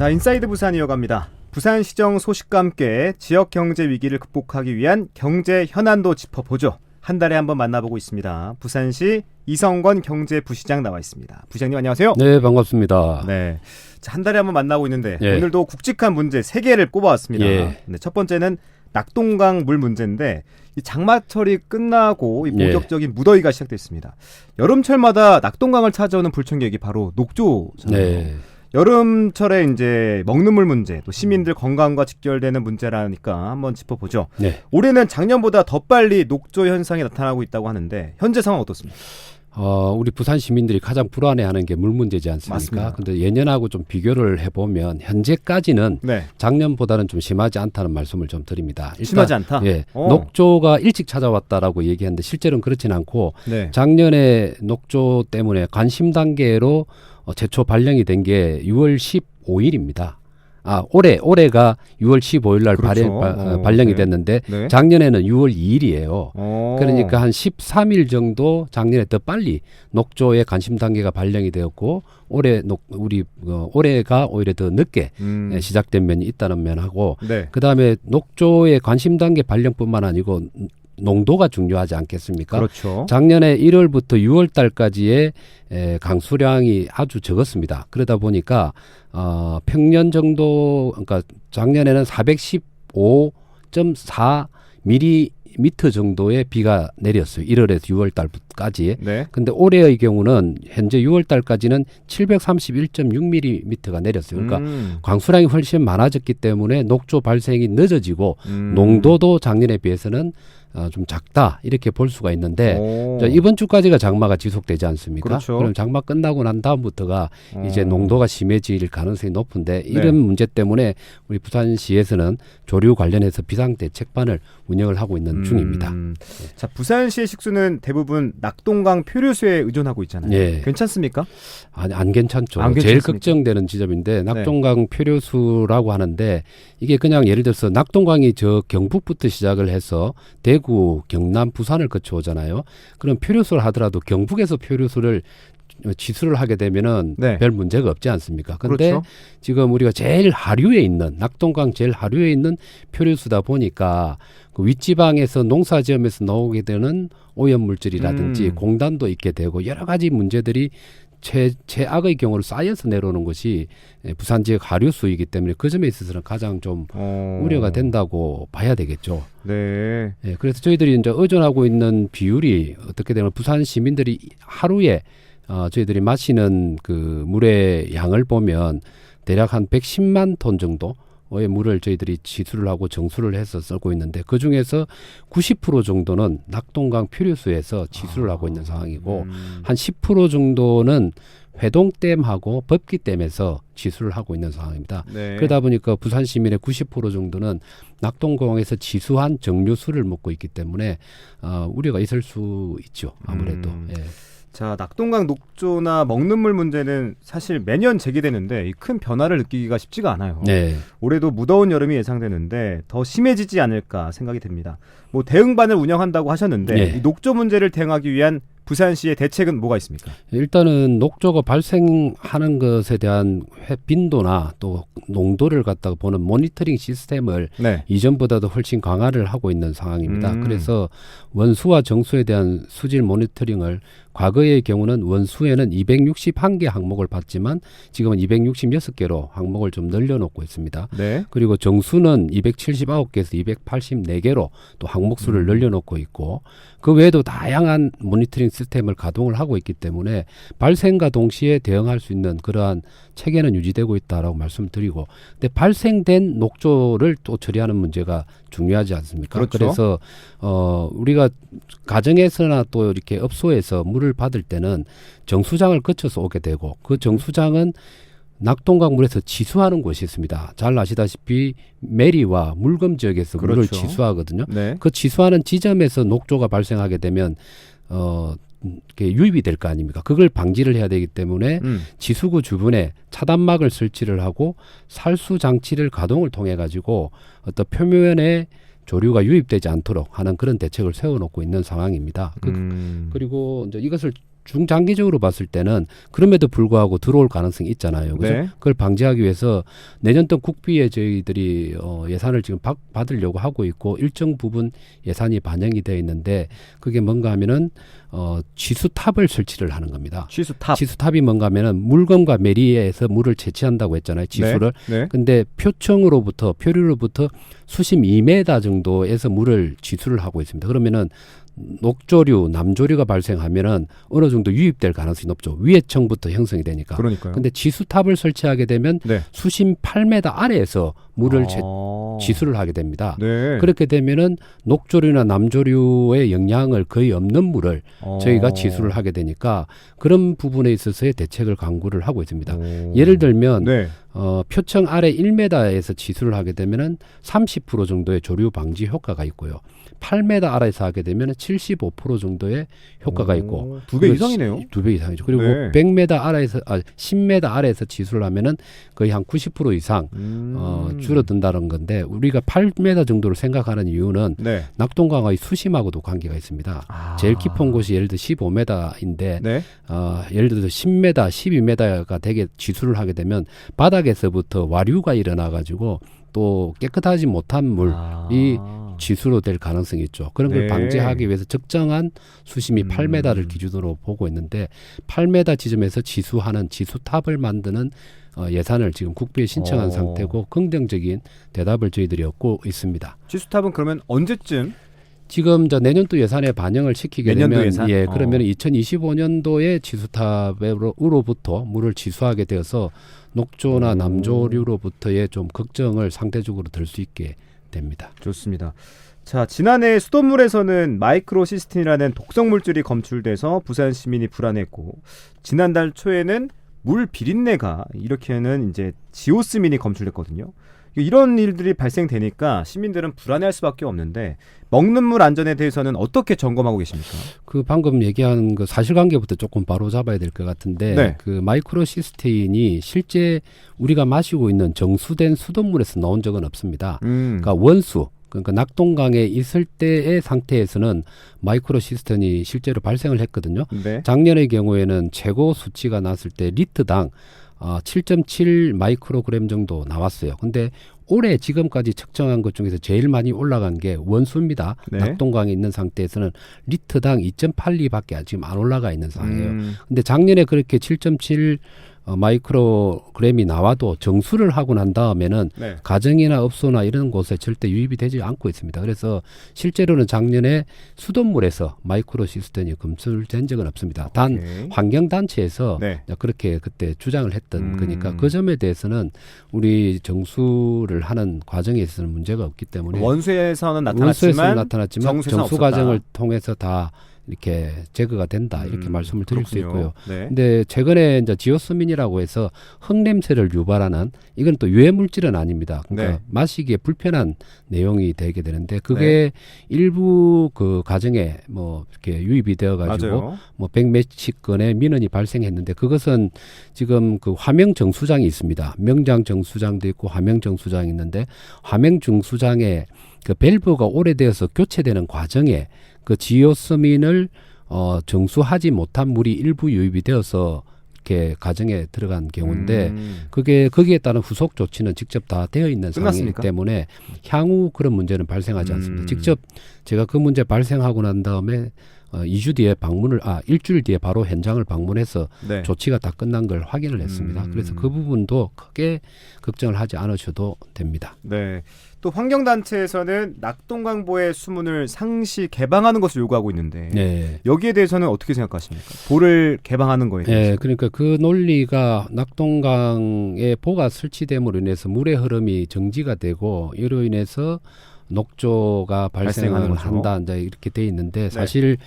자, 인사이드 부산 이어갑니다. 부산 시정 소식과 함께 지역 경제 위기를 극복하기 위한 경제 현안도 짚어보죠. 한 달에 한 번 만나보고 있습니다. 부산시 이성건 경제부시장 나와 있습니다. 부시장님 안녕하세요. 네, 반갑습니다. 네. 자, 한 달에 한 번 만나고 있는데 예. 오늘도 굵직한 문제 세 개를 꼽아왔습니다. 예. 네, 첫 번째는 낙동강 물 문제인데 이 장마철이 끝나고 이 예. 본격적인 무더위가 시작됐습니다. 여름철마다 낙동강을 찾아오는 불청객이 바로 녹조잖아요. 네. 여름철에 이제 먹는 물 문제, 또 시민들 건강과 직결되는 문제라니까 한번 짚어보죠. 네. 올해는 작년보다 더 빨리 녹조 현상이 나타나고 있다고 하는데 현재 상황 어떻습니까? 어, 우리 부산 시민들이 가장 불안해하는 게 물 문제지 않습니까? 맞습니다. 근데 예년하고 좀 비교를 해보면 현재까지는 네, 작년보다는 좀 심하지 않다는 말씀을 좀 드립니다. 일단, 심하지 않다. 예, 어. 녹조가 일찍 찾아왔다라고 얘기하는데 실제로는 그렇진 않고 네, 작년에 녹조 때문에 관심 단계로 어, 최초 발령이 된 게 6월 15일입니다. 아, 올해 올해가 6월 15일 날 그렇죠. 어, 어, 발령이 네. 됐는데 네. 작년에는 6월 2일이에요. 어. 그러니까 한 13일 정도 작년에 더 빨리 녹조의 관심 단계가 발령이 되었고 올해 녹 우리 어, 올해가 오히려 더 늦게 음. 예, 시작된 면이 있다는 면하고 네, 그다음에 녹조의 관심 단계 발령뿐만 아니고 농도가 중요하지 않겠습니까? 그렇죠. 작년에 1월부터 6월 달까지의 에, 강수량이 아주 적었습니다. 그러다 보니까 어, 평년 정도 그러니까 작년에는 415.4 미리 미터 정도의 비가 내렸어요. 1월에서 6월 달까지. 네, 근데 올해의 경우는 현재 6월 달까지는 731.6미리미터가 내렸어요. 그러니까 음. 강수량이 훨씬 많아졌기 때문에 녹조 발생이 늦어지고 음. 농도도 작년에 비해서는 어, 좀 작다 이렇게 볼 수가 있는데 오. 자, 이번 주까지가 장마가 지속되지 않습니까? 그렇죠. 럼 장마 끝나고 난 다음부터가 이제 어. 농도가 심해질 가능성이 높은데 네. 이런 문제 때문에 우리 부산시에서는 조류 관련해서 비상 대책반을 운영을 하고 있는 중입니다. 음. 자, 부산시의 식수는 대부분 낙동강 표류수에 의존하고 있잖아요. 예. 괜찮습니까? 아니, 안 괜찮죠. 안 제일 괜찮습니까? 걱정되는 지점인데 낙동강 표류수라고 하는데 이게 그냥 예를 들어서 낙동강이 저 경북부터 시작을 해서 대 구, 경남, 부산을 거쳐 오잖아요. 그럼 표류수를 하더라도 경북에서 표류수를 지수를 하게 되면은 네. 별 문제가 없지 않습니까? 근데 그렇죠. 지금 우리가 제일 하류에 있는 낙동강 제일 하류에 있는 표류수다 보니까 그 윗지방에서 농사 지으면서 나오게 되는 오염 물질이라든지 음. 공단도 있게 되고 여러 가지 문제들이 최, 최악의 경우를 쌓여서 내려오는 것이 예, 부산 지역 하류 수이기 때문에 그 점에 있어서는 가장 좀 어. 우려가 된다고 봐야 되겠죠. 네. 예, 그래서 저희들이 이제 의존하고 있는 비율이 어떻게 되면 부산 시민들이 하루에 어, 저희들이 마시는 그 물의 양을 보면 대략 한 110만 톤 정도 의 물을 저희들이 지수를 하고 정수를 해서 쓰고 있는데 그 중에서 90% 정도는 낙동강 표류수에서 지수를 하고 있는 상황이고 음. 한10% 정도는 회동댐하고 법기댐에서 지수를 하고 있는 상황입니다. 네. 그러다 보니까 부산 시민의 90% 정도는 낙동공항에서 지수한 정류수를 먹고 있기 때문에 어, 우려가 있을 수 있죠. 아무래도. 음. 예. 자, 낙동강 녹조나 먹는 물 문제는 사실 매년 제기되는데 이큰 변화를 느끼기가 쉽지가 않아요. 네. 올해도 무더운 여름이 예상되는데 더 심해지지 않을까 생각이 됩니다. 뭐 대응반을 운영한다고 하셨는데 네. 이 녹조 문제를 대응하기 위한 부산시의 대책은 뭐가 있습니까? 일단은 녹조가 발생하는 것에 대한 회 빈도나 또 농도를 갖다가 보는 모니터링 시스템을 네. 이전보다도 훨씬 강화를 하고 있는 상황입니다. 음. 그래서 원수와 정수에 대한 수질 모니터링을 과거의 경우는 원수에는 261개 항목을 봤지만 지금은 266개로 항목을 좀 늘려놓고 있습니다. 네. 그리고 정수는 279개에서 284개로 또 항목 수를 음. 늘려놓고 있고 그 외에도 다양한 모니터링 시스템을 가동을 하고 있기 때문에 발생과 동시에 대응할 수 있는 그러한 체계는 유지되고 있다라고 말씀드리고 근데 발생된 녹조를 또 처리하는 문제가 중요하지 않습니까? 그렇죠. 래서 어 우리가 가정에서나 또 이렇게 업소에서 물을 받을 때는 정수장을 거쳐서 오게 되고 그 정수장은 낙동강 물에서 지수하는 곳이 있습니다. 잘 아시다시피 메리와 물금 지역에서 물을 그렇죠. 지수하거든요. 네. 그 지수하는 지점에서 녹조가 발생하게 되면 어 이렇게 유입이 될 거 아닙니까? 그걸 방지를 해야 되기 때문에 음. 지수구 주변에 차단막을 설치를 하고 살수 장치를 가동을 통해 가지고 어떤 표면에 조류가 유입되지 않도록 하는 그런 대책을 세워놓고 있는 상황입니다. 그, 음. 그 리고 이제 이것을 중장기적으로 봤을 때는 그럼에도 불구하고 들어올 가능성이 있잖아요. 그래서 네. 그걸 방지하기 위해서 내년도 국비에 저희들이 어, 예산을 지금 받, 받으려고 하고 있고 일정 부분 예산이 반영이 되어 있는데 그게 뭔가 하면은 어, 지수탑을 설치를 하는 겁니다. 취수탑. 지수탑이 뭔가 하면은 물건과 메리에서 물을 채취한다고 했잖아요. 지수를. 네. 근데 표층으로부터 표류로부터 수십 2m 정도에서 물을 지수를 하고 있습니다. 그러면은 녹조류, 남조류가 발생하면은 어느 정도 유입될 가능성이 높죠. 위에 층부터 형성이 되니까. 그러니까요. 근데 지수탑을 설치하게 되면 네. 수심 8m 아래에서 물을 채, 아. 지수를 하게 됩니다. 네. 그렇게 되면은 녹조류나 남조류의 영향을 거의 없는 물을 어. 저희가 지수를 하게 되니까 그런 부분에 있어서의 대책을 강구를 하고 있습니다. 오. 예를 들면 네. 어, 표층 아래 1m에서 지수를 하게 되면은 30% 정도의 조류 방지 효과가 있고요. 8m 아래에서 하게 되면은 75% 정도의 효과가 있고 두 배 이상이네요. 두 배 이상이죠. 그리고 네. 100m 아래에서 아 10m 아래에서 지수를 하면은 거의 한 90% 이상 음. 어, 줄어든다는 건데 우리가 8m 정도를 생각하는 이유는 네. 낙동강의 수심하고도 관계가 있습니다. 아. 제일 깊은 곳이 예를 들어 15m인데 네. 어, 예를 들어서 10m, 12m가 되게 지수를 하게 되면 바 닥에서부터 와류가 일어나 가지고 또 깨끗하지 못한 물 아. 이 지수로 될 가능성이 있죠. 그런 걸 네. 방지하기 위해서 적정한 수심이 음. 8m를 기준으로 보고 있는데 8m 지점에서 지수하는 지수탑을 만드는 어, 예산을 지금 국비에 신청한 어. 상태고 긍정적인 대답을 저희들이 얻고 있습니다. 취수탑은 그러면 언제쯤 지금 저 내년도 예산에 반영을 시키게 되면 예산? 예 어. 그러면 2025년도에 지수탑으로부터 물을 지수하게 되어서 녹조나 오. 남조류로부터의 좀 걱정을 상대적으로 들 수 있게 됩니다. 좋습니다. 자, 지난해 수돗물에서는 마이크로시스틴이라는 독성 물질이 검출돼서 부산 시민이 불안했고 지난달 초에는 물 비린내가 이렇게는 이제 지오스민이 검출됐거든요. 이런 일들이 발생되니까 시민들은 불안해할 수밖에 없는데 먹는 물 안전에 대해서는 어떻게 점검하고 계십니까? 그 방금 얘기한 그 사실관계부터 조금 바로 잡아야 될 것 같은데 네. 그 마이크로 시스테인이 실제 우리가 마시고 있는 정수된 수돗물에서 나온 적은 없습니다. 음. 그러니까 원수 그러니까 낙동강에 있을 때의 상태에서는 마이크로 시스텐이 실제로 발생을 했거든요. 네. 작년의 경우에는 최고 수치가 났을 때 리트당 어, 7.7 마이크로그램 정도 나왔어요. 근데 올해 지금까지 측정한 것 중에서 제일 많이 올라간 게 원수입니다. 네. 낙동강에 있는 상태에서는 리트당 2.82밖에 지금 안 올라가 있는 상황이에요. 음. 근데 작년에 그렇게 7.7 어, 마이크로그램이 나와도 정수를 하고 난 다음에는 네. 가정이나 업소나 이런 곳에 절대 유입이 되지 않고 있습니다. 그래서 실제로는 작년에 수돗물에서 마이크로 시스텐이 검출된 적은 없습니다. 단 오케이. 환경단체에서 네. 그렇게 그때 주장을 했던 음. 거니까 그 점에 대해서는 우리 정수를 하는 과정에 있어서는 문제가 없기 때문에 원수에서는 원수에서 나타났지만 나타났지만 정수에서는 정수. 과정을 통해서 다 이렇게 제거가 된다 이렇게 음, 말씀을 드릴 수 그렇군요. 있고요. 네. 근데 최근에 이제 지오스민이라고 해서 흙냄새를 유발하는 이건 또 유해 물질은 아닙니다. 그러니까 네. 마시기에 불편한 내용이 되게 되는데 그게 일부 그 가정에 뭐 이렇게 유입이 되어 가지고 맞아요. 뭐 백 몇십 건의 민원이 발생했는데 그것은 지금 그 화명 정수장이 있습니다. 명장 정수장도 있고 화명 정수장이 있는데 화명 정수장에 그 밸브가 오래되어서 교체되는 과정에 그 지오스민을 어 정수하지 못한 물이 일부 유입이 되어서 이렇게 가정에 들어간 경우인데 음. 그게 거기에 따른 후속 조치는 직접 다 되어 있는 상황이기? 때문에 향후 그런 문제는 발생하지 않습니다. 음. 직접 제가 그 문제 발생하고 난 다음에 어, 2주 뒤에 방문을 아 일주일 뒤에 바로 현장을 방문해서 네. 조치가 다 끝난 걸 확인을 했습니다. 음. 그래서 그 부분도 크게 걱정을 하지 않으셔도 됩니다. 네. 또 환경단체에서는 낙동강보의 수문을 상시 개방하는 것을 요구하고 있는데 네. 여기에 대해서는 어떻게 생각하십니까? 보를 개방하는 거에 대해서. 예, 그러니까 그 논리가 낙동강에 보가 설치됨으로 인해서 물의 흐름이 정지가 되고 이로 인해서 녹조가 발생을. 한다 이제 이렇게 돼 있는데 사실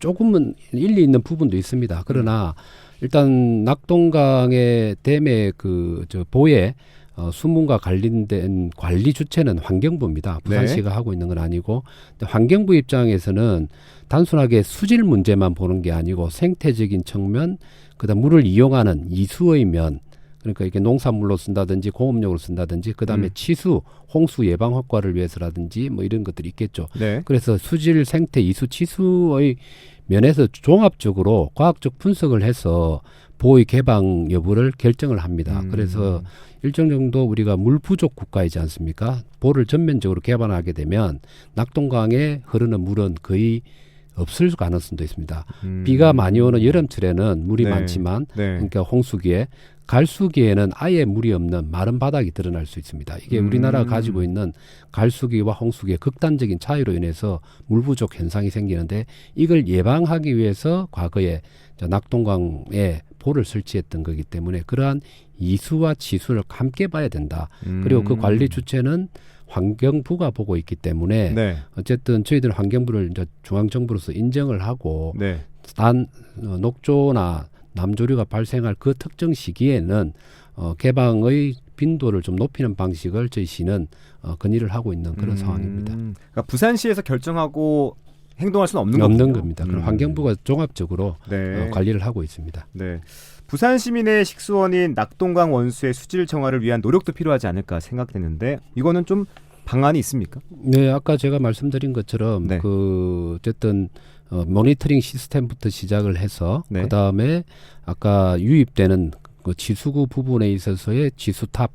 조금은 일리 있는 부분도 있습니다. 그러나 일단 낙동강의 댐의 그 저 보에 어, 수문과 관련된 관리 주체는 환경부입니다. 부산시가 하고 있는 건 아니고 환경부 입장에서는 단순하게 수질 문제만 보는 게 아니고 생태적인 측면, 그다음 물을 이용하는 이수의 면, 그러니까 이게 농산물로 쓴다든지 공업용으로 쓴다든지 그다음에 음. 치수, 홍수 예방 효과를 위해서라든지 뭐 이런 것들이 있겠죠. 네. 그래서 수질, 생태, 이수, 치수의 면에서 종합적으로 과학적 분석을 해서 보호의 개방 여부를 결정을 합니다. 음. 그래서 일정 정도 우리가 물 부족 국가이지 않습니까? 보를 전면적으로 개방하게 되면 낙동강에 흐르는 물은 거의 없을 가능성도 있습니다. 음. 비가 많이 오는 여름철에는 물이 네. 많지만 네. 그러니까 홍수기에 갈수기에는 아예 물이 없는 마른 바닥이 드러날 수 있습니다. 이게 음. 우리나라가 가지고 있는 갈수기와 홍수기의 극단적인 차이로 인해서 물 부족 현상이 생기는데 이걸 예방하기 위해서 과거에 저 낙동강에 보를 설치했던 거기 때문에 그러한 이수와 지수를 함께 봐야 된다. 그리고 그 음. 관리 주체는 환경부가 보고 있기 때문에 네. 어쨌든 저희들 환경부를 이제 중앙정부로서 인정을 하고 네. 단 어, 녹조나 남조류가 발생할 그 특정 시기에는 어, 개방의 빈도를 좀 높이는 방식을 저희 시는 어, 건의를 하고 있는 그런 음. 상황입니다. 그러니까 부산시에서 결정하고 행동할 수는 없는 없는. 겁니다. 그럼 음. 환경부가 종합적으로 네. 어, 관리를 하고 있습니다. 네. 부산 시민의 식수원인 낙동강 원수의 수질 정화를 위한 노력도 필요하지 않을까 생각되는데 이거는 좀 방안이 있습니까? 네, 아까 제가 말씀드린 것처럼 네. 그 어쨌든 어, 모니터링 시스템부터 시작을 해서 네. 그 다음에 아까 유입되는 그 지수구 부분에 있어서의 지수탑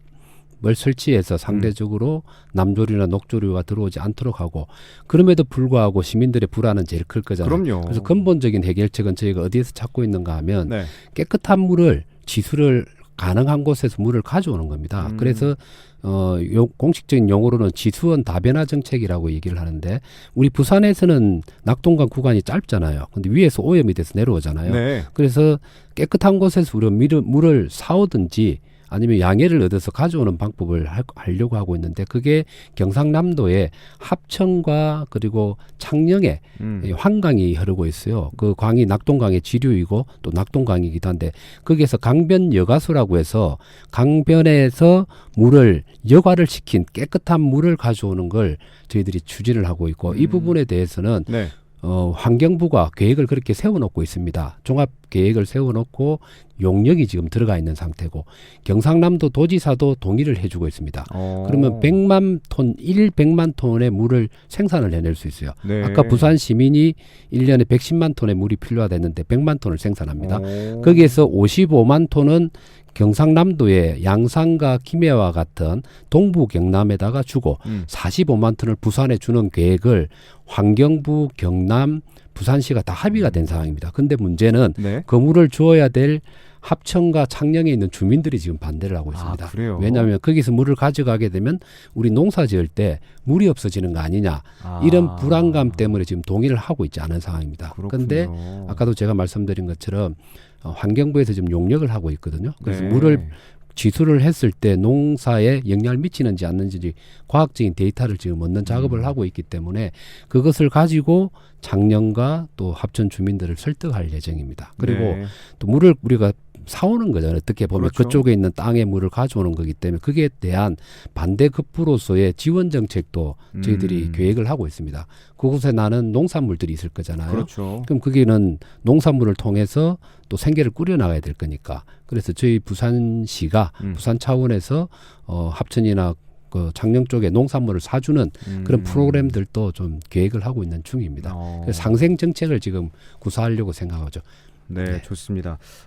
을 설치해서 상대적으로 남조류나 녹조류가 들어오지 않도록 하고 그럼에도 불구하고 시민들의 불안은 제일 클 거잖아요. 그럼요. 그래서 근본적인 해결책은 저희가 어디에서 찾고 있는가 하면 네. 깨끗한 물을 지수를 가능한 곳에서 물을 가져오는 겁니다. 음. 그래서 어 요, 공식적인 용어로는 지수원 다변화 정책이라고 얘기를 하는데 우리 부산에서는 낙동강 구간이 짧잖아요. 근데 위에서 오염이 돼서 내려오잖아요. 네. 그래서 깨끗한 곳에서 우리가 물을, 물을 사오든지 아니면 양해를 얻어서 가져오는 방법을 할, 하려고 하고 있는데 그게 경상남도의 합천과 그리고 창녕에 음. 이 환강이 흐르고 있어요. 그 강이 낙동강의 지류이고 또 낙동강이기도 한데 거기에서 강변 여가수라고 해서 강변에서 물을 여과를 시킨 깨끗한 물을 가져오는 걸 저희들이 추진을 하고 있고 이 음. 부분에 대해서는 네. 어, 환경부가 계획을 그렇게 세워놓고 있습니다. 종합 계획을 세워놓고 용역이 지금 들어가 있는 상태고 경상남도 도지사도 동의를 해주고 있습니다. 어. 그러면 100만 톤, 1 100만 톤의 물을 생산을 해낼 수 있어요. 네. 아까 부산 시민이 1년에 110만 톤의 물이 필요하다는데 100만 톤을 생산합니다. 어. 거기에서 55만 톤은 경상남도의 양산과 김해와 같은 동부 경남에다가 주고 음. 45만 톤을 부산에 주는 계획을 환경부, 경남, 부산시가 다 합의가 된 상황입니다. 근데 문제는 네. 그 물을 주어야 될 합천과 창녕에 있는 주민들이 지금 반대를 하고 있습니다. 아, 그래요. 왜냐하면 거기서 물을 가져가게 되면 우리 농사 지을 때 물이 없어지는 거 아니냐 아. 이런 불안감 때문에 지금 동의를 하고 있지 않은 상황입니다. 그런데 아까도 제가 말씀드린 것처럼 어, 환경부에서 지금 용역을 하고 있거든요. 그래서 네. 물을 지수를 했을 때 농사에 영향을 미치는지 않는지 과학적인 데이터를 지금 얻는 작업을 음. 하고 있기 때문에 그것을 가지고 작년과 또 합천 주민들을 설득할 예정입니다. 그리고 네. 또 물을 우리가 사오는 거잖아요. 어떻게 보면 그렇죠. 그쪽에 있는 땅에 물을 가져오는 거기 때문에 그게 대한 반대 급부로서의 지원 정책도 저희들이 음. 계획을 하고 있습니다. 그곳에 나는 농산물들이 있을 거잖아요. 그렇죠. 그럼 거기는 농산물을 통해서 또 생계를 꾸려 나가야 될 거니까. 그래서 저희 부산시가 음. 부산 차원에서 어 합천이나 그 장녕 쪽에 농산물을 사주는 그런 음. 프로그램들도 좀 계획을 하고 있는 중입니다. 어. 상생 정책을 지금 구사하려고 생각하죠. 네, 네. 좋습니다.